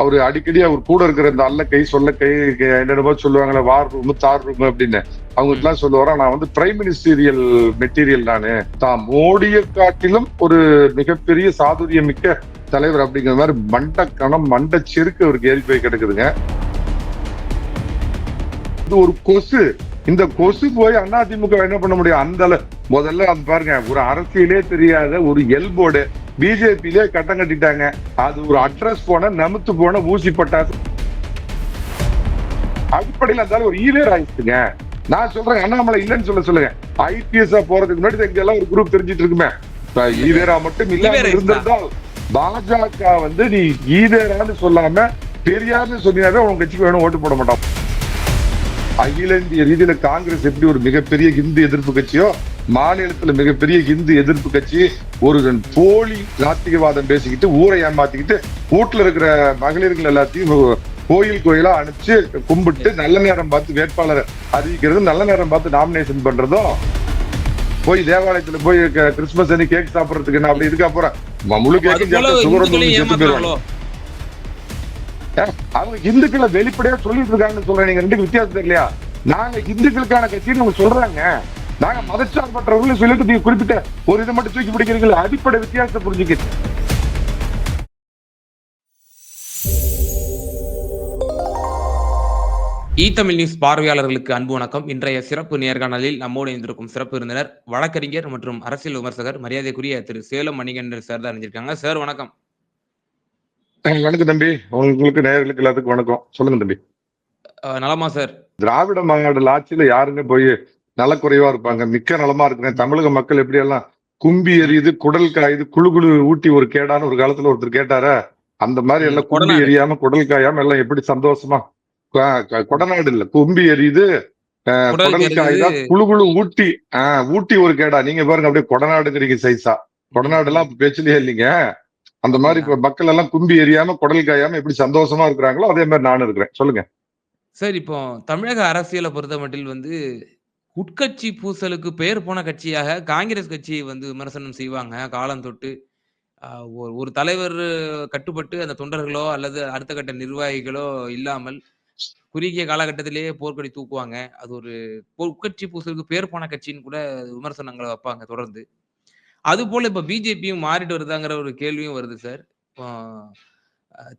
அவரு அடிக்கடி அவர் கூட இருக்கிற இந்த அல்ல கை சொல்ல கை என்னென்னமோ சொல்லுவாங்களே வார் ரூம் தார் ரூம் அப்படின்னு. அவங்க எல்லாம் சொல்லுவாரா நான் வந்து பிரைம் மினிஸ்டீரியல் மெட்டீரியல் நானு. தான் மோடியை காட்டிலும் ஒரு மிகப்பெரிய சாதுரியம் மிக்க தலைவர் அப்படிங்கிற மாதிரி மண்ட கணம் மண்ட செருக்கு அவருக்கு ஏறி போய் கிடக்குதுங்க. இது ஒரு கொசு. இந்த கொசு போய் அதிமுக என்ன பண்ண முடியும்? அந்த முதல்ல அது பாருங்க ஒரு அரசியலே தெரியாத ஒரு எல்போர்டு பிஜேபியிலே கட்டம் கட்டிட்டாங்க. அது ஒரு அட்ரஸ் போன நமுத்து போன ஊசி பட்டாசு அடிப்படையில் இருந்தாலும் ஒரு ஈவேர் ஆயிடுச்சுங்க. நான் சொல்றேன் அண்ணாமலை இல்லைன்னு சொல்ல சொல்லுங்க. ஐபிஎஸ் போறதுக்கு முன்னாடி இங்க எல்லாம் ஒரு குரூப் தெரிஞ்சிட்டு இருக்குமே. ஈவேரா மட்டும் இல்லாம இருந்திருந்தால் பாஜக வந்து நீ ஈவேரான்னு சொல்லாம பெரியார்னு சொன்னீங்கன்னா உங்க கட்சிக்கு வேணும் ஓட்டு போட மாட்டான். அகில இந்திய ரீதியில காங்கிரஸ் எப்படி ஒரு மிகப்பெரிய ஹிந்து எதிர்ப்பு கட்சியோ மாநிலத்துல மிகப்பெரிய ஹிந்து எதிர்ப்பு கட்சி ஒரு போலி நாத்திகவாதம் பேசிக்கிட்டு ஊரை ஏமாத்திக்கிட்டு வீட்டுல இருக்கிற மகளிர்கள் எல்லாத்தையும் கோயில் கோயிலா அனுப்பிச்சு கும்பிட்டு நல்ல நேரம் பார்த்து வேட்பாளரை அறிவிக்கிறது நல்ல நேரம் பார்த்து நாமினேஷன் பண்றதும் போய் தேவாலயத்துல போய் கிறிஸ்துமஸ் அன்னைக்கு கேக் சாப்பிடறதுக்கு என்ன அப்படி இதுக்கு அப்புறம் ம- முழு கேக்கு சுகர் செத்து போயிருவாங்க அவங்க இந்துக்களை வெளிப்படையா சொல்லிட்டு இருக்காங்கன்னு சொல்றேன். நீங்க ரெண்டுக்கு வித்தியாசம் தெரியலையா? நாங்க இந்துக்களுக்கான கட்சின்னு அவங்க சொல்றாங்க. நாங்க மதச்சார்பற்றவர்கள் சொல்லிட்டு நீங்க குறிப்பிட்ட ஒரு இதை மட்டும் தூக்கி பிடிக்கிறீங்களா அடிப்படை வித்தியாசத்தை புரிஞ்சுக்கிட்டு இ தமிழ் நியூஸ் பார்வையாளர்களுக்கு அன்பு வணக்கம். இன்றைய சிறப்பு நேர்காணலில் நம்மோடு இணைந்திருக்கும் சிறப்பு விருந்தினர் வழக்கறிஞர் மற்றும் அரசியல் விமர்சகர் மரியாதைக்குரிய திரு சேலம் மணிகண்டன் சார் தான் அறிஞ்சிருக்காங்க சார் வணக்கம். வணக்கம் தம்பி. உங்களுக்கு நேயர்களுக்கு எல்லாத்துக்கும் வணக்கம். சொல்லுங்க தம்பி. நலமா சார் திராவிட மாநாடு ஆட்சியில யாருங்க போய் நலக்குறைவா இருப்பாங்க? மிக்க நலமா இருக்கிறேன். தமிழக மக்கள் எப்படி எல்லாம் கும்பி எரியுது குடல் காயுது குழு குழு ஊட்டி ஒரு கேடான்னு ஒரு காலத்துல ஒருத்தர் கேட்டாரா? அந்த மாதிரி எல்லாம் கும்பி கொடநாடு. எரியாம குடல் காயாம எல்லாம் எப்படி சந்தோஷமா? கொடநாடு இல்ல. கும்பி எரியுது குடல் குடல் காயுதா. குழு குழு ஊட்டி ஆஹ் ஊட்டி ஒரு கேடா. நீங்க பாருங்க அப்படியே கொடநாடுங்கிறீங்க சைஸா கொடநாடு எல்லாம் பேச்சுலயே இல்லைங்க. அந்த மாதிரி இப்ப மக்கள் எல்லாம் கும்பி எரியாம குடல் காயாம எப்படி சந்தோஷமா இருக்கிறாங்களோ அதே மாதிரி நானும் இருக்கிறேன். சொல்லுங்க. சார் இப்போ தமிழக அரசியலை பொறுத்த மட்டில் வந்து உட்கட்சி பூசலுக்கு பெயர் போன கட்சியாக காங்கிரஸ் கட்சியை வந்து விமர்சனம் செய்வாங்க. காலம் தொட்டு ஒரு- தலைவர் கட்டுப்பட்டு அந்த தொண்டர்களோ அல்லது அடுத்த கட்ட நிர்வாகிகளோ இல்லாமல் குறுகிய காலகட்டத்திலேயே போர்க்கொடி தூக்குவாங்க. அது ஒரு உட்கட்சி பூசலுக்கு பேர் போன கட்சின்னு கூட விமர்சனங்களை வைப்பாங்க தொடர்ந்து. அது போல இப்ப பிஜேபியும் மாறிட்டு வருதாங்கிற ஒரு கேள்வியும் வருது சார் இப்போ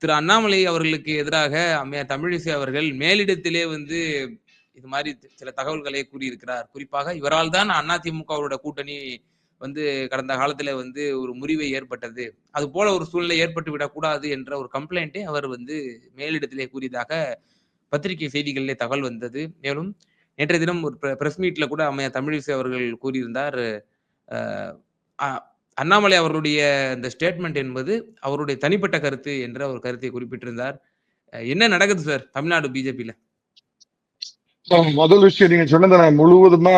திரு அண்ணாமலை அவர்களுக்கு எதிராக அம்மையார் தமிழிசை அவர்கள் மேலிடத்திலே வந்து இது மாதிரி சில தகவல்களை கூறியிருக்கிறார். குறிப்பாக இவரால் தான் அதிமுகவோட கூட்டணி வந்து கடந்த காலத்துல வந்து ஒரு முறிவை ஏற்பட்டது. அது போல ஒரு சூழ்நிலை ஏற்பட்டு விடக்கூடாது என்ற ஒரு கம்ப்ளைண்ட்டை அவர் வந்து மேலிடத்திலே கூறியதாக பத்திரிகை செய்திகளிலே தகவல் வந்தது. மேலும் நேற்றைய தினம் ஒரு பிரஸ் மீட்ல கூட அம்மையார் தமிழிசை அவர்கள் கூறியிருந்தார். அண்ணாமலை அவர்களுடைய இந்த ஸ்டேட்மெண்ட் என்பது அவருடைய தனிப்பட்ட கருத்து என்ற ஒரு கருத்தை குறிப்பிட்டிருந்தார். என்ன நடக்குது சார் தமிழ்நாடு பிஜேபியில முதல் விஷயம் நீங்க சொன்னதை நான் முழுவதுமா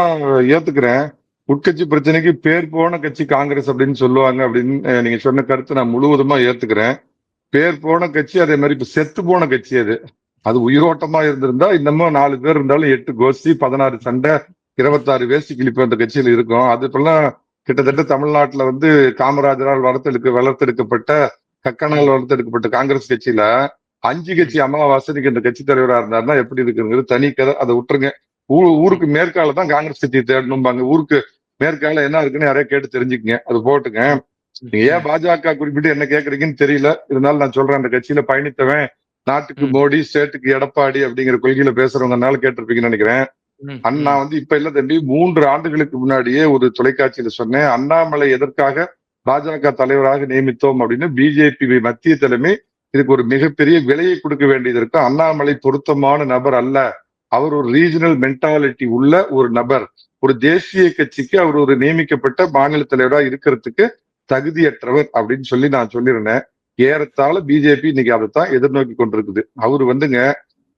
ஏத்துக்கிறேன். உட்கட்சி பிரச்சனைக்கு பேர் போன கட்சி காங்கிரஸ் அப்படின்னு சொல்லுவாங்க அப்படின்னு நீங்க சொன்ன கருத்தை நான் முழுவதுமா ஏத்துக்கிறேன். பேர் போன கட்சி அதே மாதிரி இப்ப செத்து போன கட்சி அது. அது உயிரோட்டமா இருந்திருந்தா இன்னமும் நாலு பேர் இருந்தாலும் எட்டு கோஷ்டி பதினாறு சண்டை இருபத்தாறு வேஷ்டி கிழிப்பு அந்த கட்சியில இருக்கும். அது இப்பெல்லாம் கிட்டத்தட்ட தமிழ்நாட்டுல வந்து காமராஜரால் வளர்த்தெடுக்க வளர்த்தெடுக்கப்பட்ட கக்கனால் வளர்த்தெடுக்கப்பட்ட காங்கிரஸ் கட்சியில அஞ்சு கட்சி அமாவாசைக்கு இந்த கட்சி தலைவரா இருந்தாருன்னா எப்படி இருக்குங்கிறது தனி கதை. அதை விட்டுருங்க. ஊ- ஊருக்கு மேற்கால தான் காங்கிரஸ் கட்சியை தேடணும்பாங்க. ஊருக்கு மேற்கால என்ன இருக்குன்னு யாரையா கேட்டு தெரிஞ்சுக்கங்க. அது போட்டுங்க. நீங்க ஏன் பாஜக குறிப்பிட்டு என்ன கேக்குறீங்கன்னு தெரியல. இருந்தாலும் நான் சொல்றேன் அந்த கட்சியில பயணித்தவன் நாட்டுக்கு. மோடி ஸ்டேட்டுக்கு எடப்பாடி அப்படிங்கிற கொள்கையில பேசுறவங்கனால கேட்டிருப்பீங்கன்னு நினைக்கிறேன். அண்ணா வந்து இப்ப இல்ல தம்பி மூன்று ஆண்டுகளுக்கு முன்னாடியே ஒரு தொலைக்காட்சியில சொன்னேன். அண்ணாமலை எதற்காக பாஜக தலைவராக நியமித்தோம் அப்படின்னு பிஜேபி மத்திய தலைமை இதுக்கு ஒரு மிகப்பெரிய விலையை கொடுக்க வேண்டியது இருக்கு. அண்ணாமலை பொருத்தமான நபர் அல்ல. அவர் ஒரு ரீஜனல் மென்டாலிட்டி உள்ள ஒரு நபர். ஒரு தேசிய கட்சிக்கு அவர் ஒரு நியமிக்கப்பட்ட மாநில தலைவராக இருக்கிறதுக்கு தகுதியற்றவர் அப்படின்னு சொல்லி நான் சொல்லியிருந்தேன் ஏறத்தாழ பிஜேபி இன்னைக்கு அதைத்தான் எதிர்நோக்கி கொண்டிருக்குது. அவர் வந்துங்க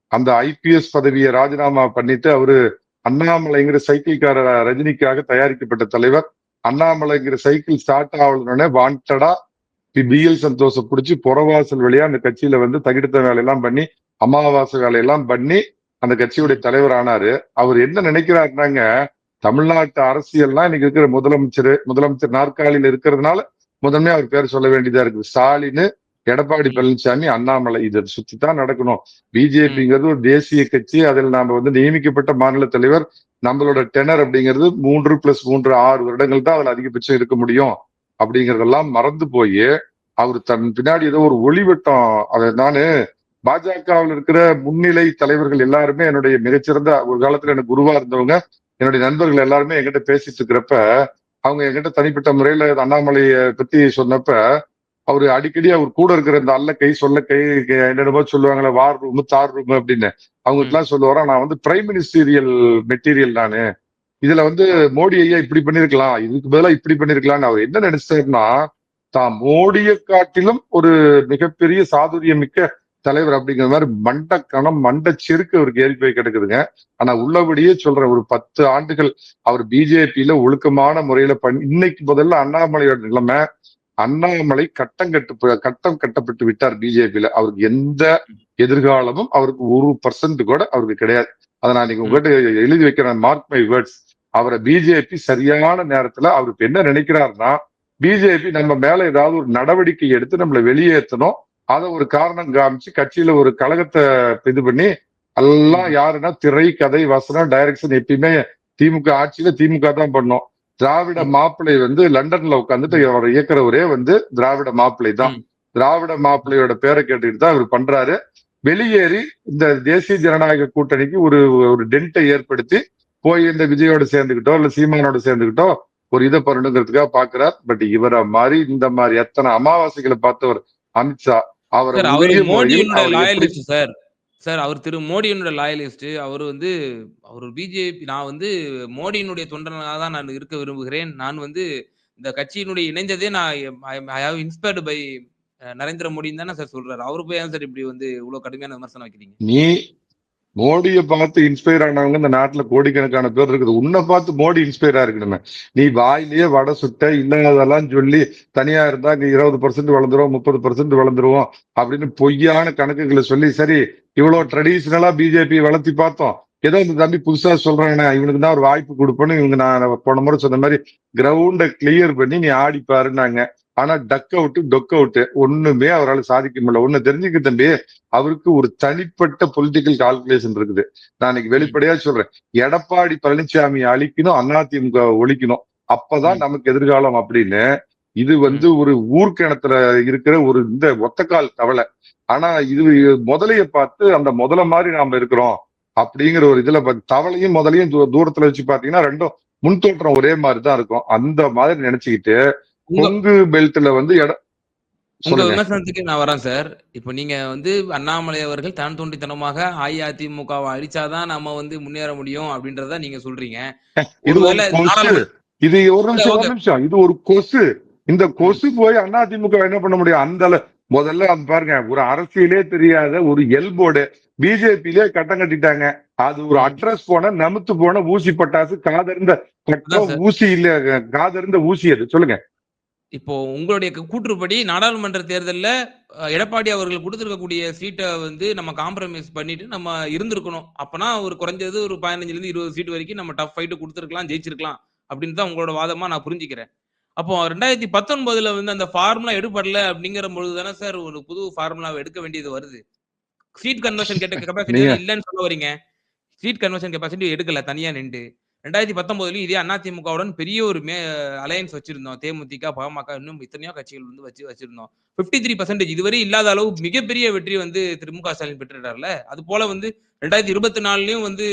அந்த ஐபிஎஸ் பதவியை ராஜினாமா பண்ணிட்டு அவரு அண்ணாமலைங்கிற சைக்கிள்கார ரஜினிக்காக தயாரிக்கப்பட்ட தலைவர். அண்ணாமலைங்கிற சைக்கிள் ஸ்டார்ட் ஆகணும்னே வாண்டடா பிஎல் சந்தோஷ பிடிச்சி புறவாசல் வழியா அந்த கட்சியில வந்து தகிடுத்த வேலையெல்லாம் பண்ணி அமாவாசை வேலையெல்லாம் பண்ணி அந்த கட்சியுடைய தலைவர் ஆனாரு. அவர் என்ன நினைக்கிறாருனாங்க தமிழ்நாட்டு அரசியல்லாம் இன்னைக்கு இருக்கிற முதலமைச்சர் முதலமைச்சர் நாற்காலியில இருக்கிறதுனால முதன்மையா அவர் பேர் சொல்ல வேண்டியதா இருக்கு ஸ்டாலின் எடப்பாடி. பழனிசாமி அண்ணாமலை இதை சுத்தி தான் நடக்கணும். பிஜேபிங்கிறது ஒரு தேசிய கட்சி. அதில் நாம வந்து நியமிக்கப்பட்ட மாநில தலைவர் நம்மளோட டெனர் அப்படிங்கிறது மூன்று பிளஸ் மூன்று ஆறு வருடங்கள் தான் அதுல அதிகபட்சம் இருக்க முடியும் அப்படிங்கறதெல்லாம் மறந்து போய் அவர் தன் பின்னாடி ஏதோ ஒரு ஒளிவட்டம். அதை நானு பாஜகவில் இருக்கிற முன்னிலை தலைவர்கள் எல்லாருமே என்னுடைய மிகச்சிறந்த ஒரு காலத்துல எனக்கு குருவா இருந்தவங்க என்னுடைய நண்பர்கள் எல்லாருமே என்கிட்ட பேசிட்டு இருக்கிறப்ப அவங்க என்கிட்ட தனிப்பட்ட முறையில அண்ணாமலையை பத்தி சொன்னப்ப அவர் அடிக்கடி அவர் கூட இருக்கிற இந்த அல்ல கை சொல்ல கை என்னென்னமோ சொல்லுவாங்களே வார் ரூம் தார் ரூம் அப்படின்னு. அவங்களுக்கு எல்லாம் சொல்லுவாரா நான் வந்து பிரைம் மினிஸ்டீரியல் மெட்டீரியல் நானு. இதுல வந்து மோடி ஐயா இப்படி பண்ணிருக்கலாம்? இதுக்கு பதிலா இப்படி பண்ணிருக்கலாம்னு அவர் என்ன நினைச்சாருன்னா தான் மோடியை காட்டிலும் ஒரு மிகப்பெரிய சாதுரியம் மிக்க தலைவர் அப்படிங்கிற மாதிரி மண்ட கணம் மண்ட செருக்கு அவருக்கு ஏறி போய் கிடக்குதுங்க. ஆனா உள்ளபடியே சொல்றேன் ஒரு பத்து ஆண்டுகள் அவர் பிஜேபியில ஒழுக்கமான முறையில பண்ணி இன்னைக்கு முதல்ல அண்ணாமலையோட நிலைமை அண்ணாமலை கட்டம் கட்டு கட்டம் கட்டப்பட்டு விட்டார் பிஜேபியில அவருக்கு எந்த எதிர்காலமும் அவருக்கு ஒரு பர்சன்ட் கூட அவருக்கு கிடையாது. அதை நான் நீங்க உங்ககிட்ட எழுதி வைக்கிறேன் மார்க் மை வேர்ட்ஸ் அவரை பிஜேபி சரியான நேரத்துல அவர் இப்ப என்ன நினைக்கிறாருன்னா பிஜேபி நம்ம மேல ஏதாவது ஒரு நடவடிக்கை எடுத்து நம்மளை வெளியேற்றணும். அதை ஒரு காரணம் காமிச்சு கட்சியில ஒரு கழகத்தை இது பண்ணி எல்லாம் யாருன்னா திரை கதை வசனம் டைரக்ஷன் எப்பயுமே திமுக ஆட்சியில திமுக தான் பண்ணும். திராவிட மாப்பிள்ளை வந்து லண்டன்ல உட்காந்துட்டு அவர் இயக்குறவரே வந்து திராவிட மாப்பிள்ளை தான். திராவிட மாப்பிள்ளையோட பேரை கேட்டுக்கிட்டு தான் அவர் பண்றாரு. வெளியேறி இந்த தேசிய ஜனநாயக கூட்டணிக்கு ஒரு ஒரு டென்ட்டை ஏற்படுத்தி போய் இந்த விஜயோட சேர்ந்துக்கிட்டோ இல்ல சீமானோட சேர்ந்துக்கிட்டோ ஒரு இதை பண்ணணுங்கிறதுக்காக பாக்குறார். பட் இவரை மாதிரி இந்த மாதிரி எத்தனை அமாவாசைகளை பார்த்தவர் அமித்ஷா அவரை சார் அவர் அவர் திரு மோடியினுடைய லாயலிஸ்ட் அவர் வந்து அவர் பிஜேபி நான் வந்து மோடியினுடைய தொண்டனாக தான் நான் இருக்க விரும்புகிறேன். நான் வந்து இந்த கட்சியினுடைய இணைந்ததே நான் I have inspired by Narendra மோடின்னு தானே சார் சொல்றாரு. அவரு போய் ஏன் சார் இப்படி வந்து இவ்வளவு கடுமையான விமர்சனம் வைக்கிறீங்க? நீ மோடியை பார்த்து இன்ஸ்பயர் ஆனவங்க இந்த நாட்டுல கோடிக்கணக்கான பேர் இருக்குது. உன்னை பார்த்து மோடி இன்ஸ்பயர் ஆயிருக்கணுமே நீ வாயிலேயே வடை சுட்ட இல்லாததெல்லாம் சொல்லி தனியா இருந்தா நீ இருபது பர்சன்ட் வளர்ந்துருவோம் முப்பது பர்சன்ட் வளர்ந்துருவோம் அப்படின்னு பொய்யான கணக்குகளை சொல்லி சரி இவ்வளவு ட்ரெடிஷ்னலாக பிஜேபி வளர்த்தி பார்த்தோம். ஏதோ இந்த தம்பி புதுசா சொல்றானே இவனுக்கு தான் ஒரு வாய்ப்பு கொடுப்பேன்னு இவங்க நான் போன முறை சொன்ன மாதிரி கிரவுண்டை கிளியர் பண்ணி நீ ஆடி பாருன்னாங்க ஆனா டக் அவுட் டொக் அவுட் ஒண்ணுமே அவரால் சாதிக்க முடியல. ஒண்ணு தெரிஞ்சுக்க தம்பி அவருக்கு ஒரு தனிப்பட்ட பொலிட்டிக்கல் கால்குலேஷன் இருக்குது. நான் இன்னைக்கு வெளிப்படையா சொல்றேன். எடப்பாடி பழனிசாமி அழிக்கணும் அதிமுக ஒழிக்கணும். அப்பதான் நமக்கு எதிர்காலம் அப்படின்னு. இது வந்து ஒரு ஊர்க்கிணத்துல இருக்கிற ஒரு இந்த ஒத்தக்கால் தவளை. ஆனா இது முதலைய பார்த்து அந்த முதல மாதிரி நாம இருக்கிறோம் அப்படிங்கிற ஒரு இதுல தவளையும் முதலையும் தூரத்துல வச்சு பாத்தீங்கன்னா ரெண்டும் முன் தோற்றம் ஒரே மாதிரி தான் இருக்கும். அந்த மாதிரி நினைச்சுக்கிட்டு கொங்கு பெல்ட்ல வந்து இடம் உங்க விமர்சனத்துக்கு நான் வரேன் சார். இப்ப நீங்க வந்து அண்ணாமலை அவர்கள் தான் தோண்டித்தனமாக அஇஅதிமுகவை அழிச்சாதான் நம்ம வந்து முன்னேற முடியும் அப்படின்றத நீங்க சொல்றீங்க. இது ஒரு நிமிஷம் ஒரு நிமிஷம். இது ஒரு கொசு. இந்த கொசு போய் அதிமுக என்ன பண்ண முடியும்? அந்த முதல்ல பாருங்க ஒரு அரசியலே தெரியாத ஒரு எல்போர்டு பிஜேபியிலே கட்டம் கட்டிட்டாங்க. அது ஒரு. அட்ரஸ் போன நமுத்து போன ஊசி பட்டாசு காதறிந்த ஊசி இல்ல காதறிந்த ஊசி அது. சொல்லுங்க. இப்போ உங்களுடைய கூற்றுப்படி நாடாளுமன்ற தேர்தல்ல எடப்பாடி அவர்கள் கொடுத்திருக்கக்கூடிய சீட்டை வந்து நம்ம காம்ப்ரமைஸ் பண்ணிட்டு நம்ம இருந்திருக்கணும். அப்பனா ஒரு குறைஞ்சது ஒரு பதினஞ்சுல இருந்து இருபது சீட் வரைக்கும் நம்ம டஃப் ஃபைட்டு கொடுத்துருக்கலாம் ஜெயிச்சிருக்கலாம் அப்படின்னு தான் உங்களோட வாதமா நான் புரிஞ்சுக்கிறேன். அப்போ ரெண்டாயிரத்தி பத்தொன்பதுல வந்து அந்த ஃபார்முலா எடுபடல அப்படிங்கிற பொழுது தானே சார் ஒரு புது ஃபார்முலாவை எடுக்க வேண்டியது வருது. சீட் கன்வர்ஷன் கேட்ட கெப்பாசிட்டி இல்லைன்னு சொல்ல வரீங்க சீட் கன்வர்ஷன் கெப்பாசிட்டி எடுக்கல தனியா நின்று ரெண்டாயிரத்தி பத்தொன்பதுலயும் இதே அதிமுகவுடன் பெரிய ஒரு மே அலையன்ஸ் வச்சிருந்தோம். தேமுதிக பாமக இன்னும் இத்தனையோ கட்சிகள் வந்து வச்சு வச்சிருந்தோம். 53% த்ரீ பர்சன்டேஜ் இதுவரை இல்லாத அளவு மிகப்பெரிய வெற்றி வந்து திரு. மு. க. ஸ்டாலின் பெற்றுட்டார்ல அது போல வந்து ரெண்டாயிரத்தி இருபத்தி நாலுலயும் வந்து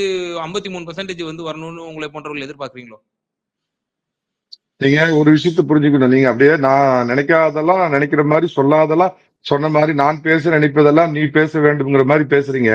ஐம்பத்தி மூணு பர்சன்டேஜ் வந்து வரணும்னு உங்களை போன்றவர்கள் எதிர்பார்க்குறீங்களோ? நீங்க ஒரு விஷயத்த புரிஞ்சுக்கணும். நீங்க அப்படியே நான் நினைக்காதெல்லாம் நினைக்கிற மாதிரி சொல்லாதெல்லாம் சொன்ன மாதிரி நான் பேச நினைப்பதெல்லாம் நீ பேச வேண்டும்ங்கிற மாதிரி பேசுறீங்க.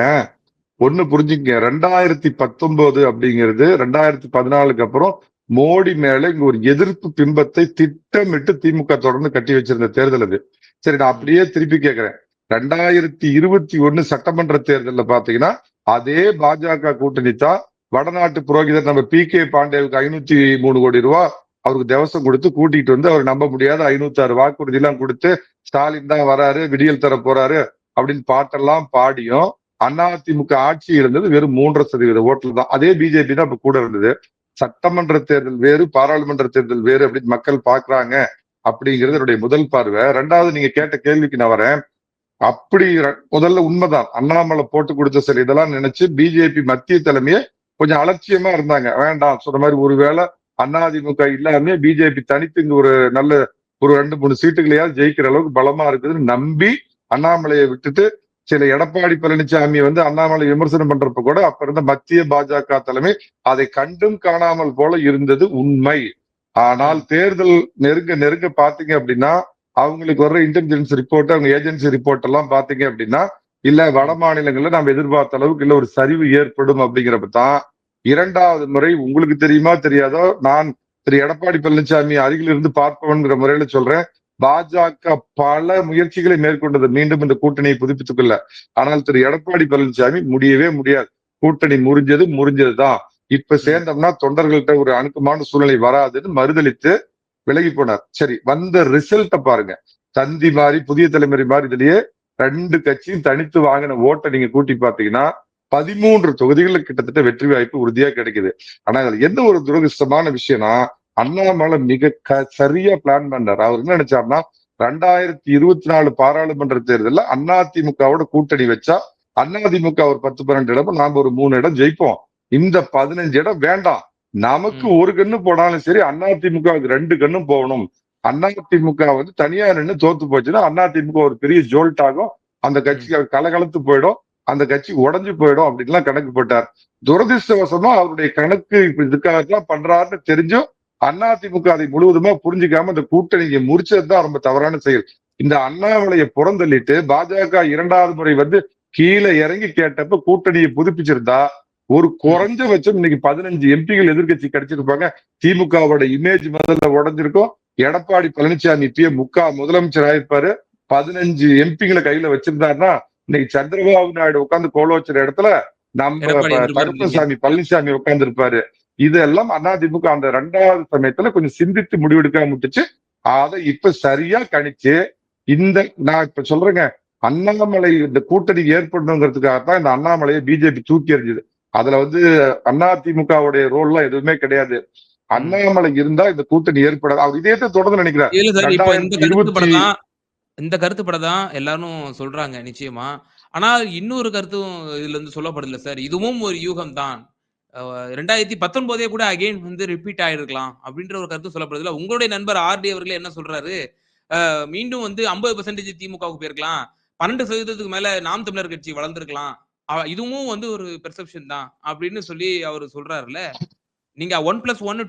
ஒண்ணு புரிஞ்சுக்கங்க. ரெண்டாயிரத்தி பத்தொன்பது அப்படிங்கிறது ரெண்டாயிரத்தி பதினாலுக்கு அப்புறம் மோடி மேல இங்க ஒரு எதிர்ப்பு பிம்பத்தை திட்டமிட்டு திமுக தொடர்ந்து கட்டி வச்சிருந்த தேர்தல் அது. சரி நான் அப்படியே திருப்பி கேட்கிறேன் ரெண்டாயிரத்தி இருபத்தி ஒண்ணு சட்டமன்ற தேர்தலில் பாத்தீங்கன்னா அதே பாஜக கூட்டணி தான் வடநாட்டு புரோகிதர் நம்ம பி கே பாண்டேவுக்கு ஐநூத்தி மூணு கோடி ரூபா அவருக்கு தேவசம் கொடுத்து கூட்டிட்டு வந்து அவர் நம்ப முடியாத ஐநூத்தி ஆறு வாக்குறுதி எல்லாம் கொடுத்து ஸ்டாலின் தான் வராரு விடியல் தர போறாரு அப்படின்னு பாட்டெல்லாம் பாடியும் அதிமுக ஆட்சி இருந்தது வெறும் மூன்றரை சதவீத ஓட்டுல தான். அதே பிஜேபி தான் இப்ப கூட இருந்தது. சட்டமன்ற தேர்தல் வேறு பாராளுமன்ற தேர்தல் வேறு அப்படின்னு மக்கள் பாக்குறாங்க அப்படிங்கிறது என்னுடைய முதல் பார்வை. ரெண்டாவது நீங்க கேட்ட கேள்விக்கு நான் வரேன். அப்படி முதல்ல உண்மைதான். அண்ணாமலை போட்டு கொடுத்த சரி இதெல்லாம் நினைச்சு பிஜேபி மத்திய தலைமையே கொஞ்சம் அலட்சியமா இருந்தாங்க. வேண்டாம் சொன்ன மாதிரி ஒருவேளை அதிமுக இல்லாமே பிஜேபி தனித்து இங்க ஒரு நல்ல ஒரு ரெண்டு மூணு சீட்டுகளையாவது ஜெயிக்கிற அளவுக்கு பலமா இருக்குதுன்னு நம்பி அண்ணாமலையை விட்டுட்டு சில எடப்பாடி பழனிசாமி வந்து அண்ணாமலை விமர்சனம் பண்றப்ப கூட அப்ப இருந்த மத்திய பாஜக தலைமை அதை கண்டும் காணாமல் போல இருந்தது உண்மை. ஆனால் தேர்தல் நெருங்க நெருங்க பாத்தீங்க அப்படின்னா அவங்களுக்கு வர்ற இன்டெலிஜென்ஸ் ரிப்போர்ட் அவங்க ஏஜென்சி ரிப்போர்ட் எல்லாம் பாத்தீங்க அப்படின்னா இல்ல வட மாநிலங்கள்ல நம்ம எதிர்பார்த்த அளவுக்கு இல்ல ஒரு சரிவு ஏற்படும் அப்படிங்கிறப்ப தான் இரண்டாவது முறை உங்களுக்கு தெரியுமா தெரியாதோ நான் திரு எடப்பாடி பழனிசாமி அருகில் இருந்து பார்ப்பவன்கிற முறையில சொல்றேன். பாஜக பல முயற்சிகளை மேற்கொண்டது. மீண்டும் இந்த கூட்டணியை புதுப்பித்துக் கொள்ள ஆனால் திரு. எடப்பாடி பழனிசாமி முடியவே முடியாது. கூட்டணி முறிஞ்சது முறிஞ்சதுதான். இப்ப சேர்ந்தோம்னா தொண்டர்கள்ட்ட ஒரு அணுக்கமான சூழ்நிலை வராதுன்னு மறுதளித்து விலகி போனார். சரி வந்த ரிசல்ட்ட பாருங்க. தந்தி மாதிரி புதிய தலைமுறை மாதிரி இதுலயே ரெண்டு கட்சியும் தனித்து வாங்கின ஓட்டை நீங்க கூட்டி பாத்தீங்கன்னா பதிமூன்று தொகுதிகளில் கிட்டத்தட்ட வெற்றி வாய்ப்பு உறுதியா கிடைக்குது. ஆனா அதுல என்ன ஒரு துரதிருஷ்டமான விஷயம்னா அண்ணாமலை மிக க- சரியா பிளான் பண்ணார். அவர் என்ன நினைச்சாருன்னா ரெண்டாயிரத்தி இருபத்தி நாலு பாராளுமன்ற தேர்தல்ல அதிமுகவோட கூட்டணி வச்சா அதிமுக ஒரு பத்து பன்னெண்டு இடம் நாம ஒரு மூணு இடம் ஜெயிப்போம். இந்த பதினஞ்சு இடம் வேண்டாம். நமக்கு. ஒரு கண்ணு போனாலும் சரி அதிமுகவுக்கு ரெண்டு கண்ணும் போகணும். அதிமுக வந்து தனியா நின்று தோத்து போச்சுன்னா அதிமுக ஒரு பெரிய ஜோல்ட் ஆகும். அந்த கட்சி கலகலத்து போயிடும். அந்த கட்சி உடைஞ்சு போயிடும் அப்படின்லாம் கணக்கு போட்டார் துரதிருஷ்டவசமா அவருடைய கணக்கு இப்ப இதுக்காகத்தான் பண்றாருன்னு தெரிஞ்சும் அதிமுக அதை முழுவதுமா புரிஞ்சுக்காம இந்த கூட்டணியை முறிச்சதுதான் ரொம்ப தவறான செயல். இந்த அண்ணாமலையை புறந்தள்ளிட்டு பாஜக இரண்டாவது முறை வந்து கீழே இறங்கி கேட்டப்ப கூட்டணியை புதுப்பிச்சிருந்தா ஒரு குறைஞ்சபட்சம் இன்னைக்கு பதினஞ்சு எம்பிகள் எதிர்க்கட்சி கிடைச்சிருப்பாங்க. திமுகவோட இமேஜ் முதல்ல உடைஞ்சிருக்கும். எடப்பாடி பழனிசாமி இப்பயே முக்கா முதலமைச்சர் ஆயிருப்பாரு பதினஞ்சு எம்பிகளை கையில வச்சிருந்தாருன்னா இன்னைக்கு சந்திரபாபு நாயுடு உட்கார்ந்து கோல வச்சிருக்க இடத்துல நம்ம கருப்பசாமி பழனிசாமி உட்கார்ந்து இருப்பாரு இதெல்லாம் அதிமுக அந்த ரெண்டாவது சமயத்துல கொஞ்சம் சிந்தித்து முடிவெடுக்காம விட்டுச்சு அதை இப்ப சரியா கணிச்சு இந்த நான் இப்ப சொல்றேங்க அண்ணாமலை இந்த கூட்டணி ஏற்படணுங்கிறதுக்காக தான் இந்த அண்ணாமலையை பிஜேபி தூக்கி எறிஞ்சுது. அதுல வந்து அதிமுகவுடைய ரோல்லாம் எதுவுமே கிடையாது. அண்ணாமலை இருந்தா இந்த கூட்டணி ஏற்படாது. அவர் இதே தொடர்ந்து நினைக்கிறார். இந்த கருத்துப்பட தான் எல்லாரும் சொல்றாங்க நிச்சயமா. ஆனா இன்னொரு கருத்தும் இதுல இருந்து சொல்லப்படுதுல சார். இதுவும் ஒரு யூகம் தான் ரெண்டாயிரத்தி பத்தொன்பதே கூட அகைன் வந்து ரிப்பீட் ஆயிருக்கலாம் அப்படின்ற ஒரு கருத்து சொல்லப்படுதுல உங்களுடைய நண்பர் ஆர்டி அவர்களே என்ன சொல்றாரு? மீண்டும் வந்து ஐம்பது பர்சன்டேஜ் திமுகவுக்கு போயிருக்கலாம். பன்னெண்டு சதவீதத்துக்கு மேல நாம் தமிழர் கட்சி வளர்ந்துருக்கலாம். இதுவும் வந்து ஒரு பெர்செப்ஷன் தான் அப்படின்னு சொல்லி அவர் சொல்றாருல்ல. நீங்க ஒன் பிளஸ் ஒன்னு